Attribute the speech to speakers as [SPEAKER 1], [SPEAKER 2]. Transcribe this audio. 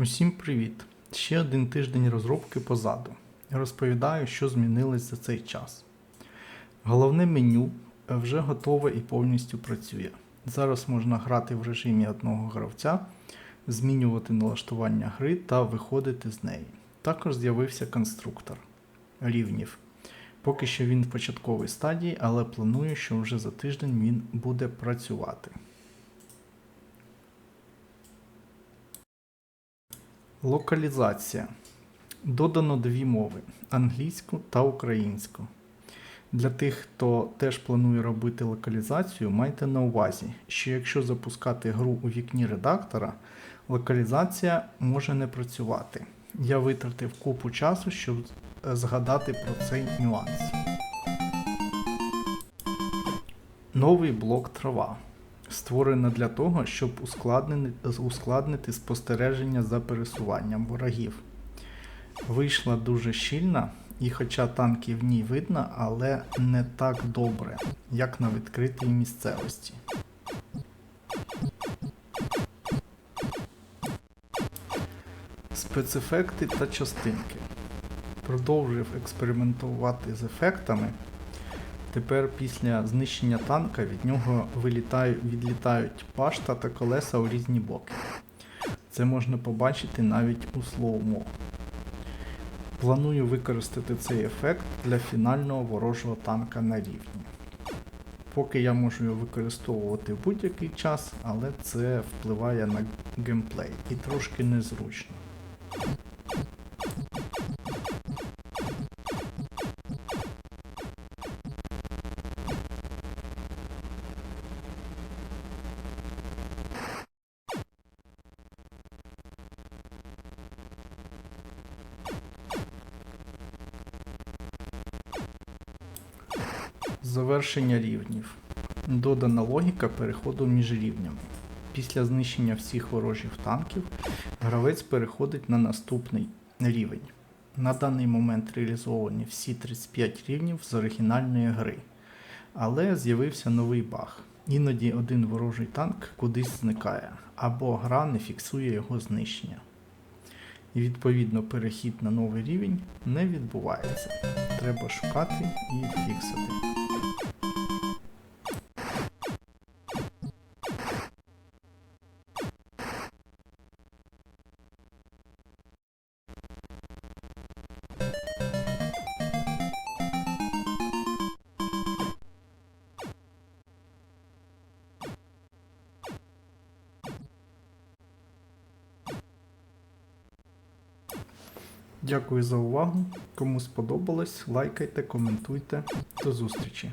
[SPEAKER 1] Усім привіт! Ще один тиждень розробки позаду. Розповідаю, що змінилось за цей час. Головне меню вже готове і повністю працює. Зараз можна грати в режимі одного гравця, змінювати налаштування гри та виходити з неї. Також з'явився конструктор рівнів. Поки що він в початковій стадії, але планую, що вже за тиждень він буде працювати. Локалізація. Додано дві мови англійську та українську. Для тих, хто теж планує робити локалізацію, майте на увазі, що якщо запускати гру у вікні редактора, локалізація може не працювати. Я витратив купу часу, щоб е, згадати про цей нюанс. Новий блок трава. Створена для того, щоб ускладнити, спостереження за пересуванням ворогів. Вийшла дуже щільна, і хоча танки в ній видно, але не так добре, як на відкритій місцевості. Спецефекти та частинки. Продовжив експериментувати з ефектами. Тепер після знищення танка від нього відлітають пашта та колеса у різні боки. Це можна побачити навіть у слоумо. Планую використати цей ефект для фінального ворожого танка на рівні. Поки я можу його використовувати в будь-який час, але це впливає на геймплей і трошки незручно. Завершення рівнів. Додана логіка переходу між рівнями. Після знищення всіх ворожих танків гравець переходить на наступний рівень. На даний момент реалізовані всі 35 рівнів з оригінальної гри. Але з'явився новий баг. Іноді один ворожий танк кудись зникає, або гра не фіксує його знищення. І відповідно перехід на новий рівень не відбувається. Треба шукати і фіксити. Дякую за увагу. Кому сподобалось, лайкайте, коментуйте. До зустрічі!